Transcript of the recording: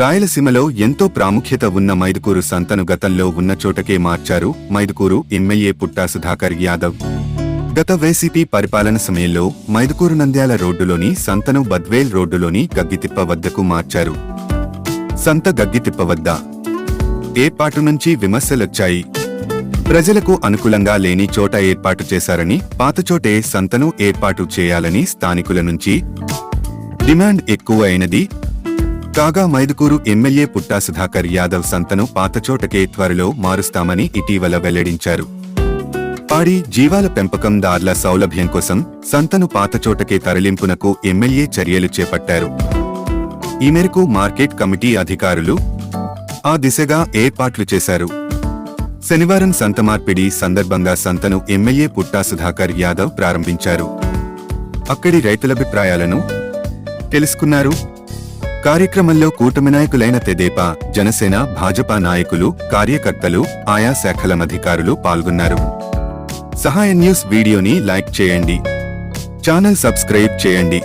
రాయలసీమలో ఎంతో ప్రాముఖ్యత ఉన్న మైదుకూరు సంతను గతంలో ఉన్న చోటకే మార్చారు మైదుకూరు ఎమ్మెల్యే పుట్టా సుధాకర్ యాదవ్. గత వైసీపీ పరిపాలన సమయంలో మైదుకూరు నంద్యాల రోడ్డులోని సంతను బద్వేల్ రోడ్డులోని గగ్గితిప్ప వద్దకు మార్చారు. సంత గగ్గితిప్ప వద్ద ఏర్పాటు నుంచి విమర్శలొచ్చాయి. ప్రజలకు అనుకూలంగా లేని చోట ఏర్పాటు చేశారని పాతచోటే సంతను ఏర్పాటు చేయాలని స్థానికుల నుంచి డిమాండ్ ఎక్కువ అయినది కాగా మైదుకూరు ఎమ్మెల్యే పుట్టా సుధాకర్ యాదవ్ సంతను పాతచోటకే త్వరలో మారుస్తామని ఇటీవల వెల్లడించారు. పాడి జీవాల పెంపకందార్ల సౌలభ్యం కోసం సంతను పాతచోటకే తరలింపునకు ఎమ్మెల్యే చర్యలు చేపట్టారు. ఈ మేరకు మార్కెట్ కమిటీ అధికారులు ఆ దిశగా ఏర్పాట్లు చేశారు. శనివారం సంత మార్పిడి సందర్భంగా సంతను ఎమ్మెల్యే పుట్టా సుధాకర్ యాదవ్ ప్రారంభించారు. అక్కడి రైతులభిప్రాయాలను తెలుసుకున్నారు. కార్యక్రమంలో కూటమి నాయకులైన తెదేపా జనసేన భాజపా నాయకులు కార్యకర్తలు ఆయా శాఖల అధికారులు పాల్గొన్నారు. సహాయ న్యూస్ వీడియోని లైక్ చేయండి. ఛానల్ సబ్స్క్రైబ్ చేయండి.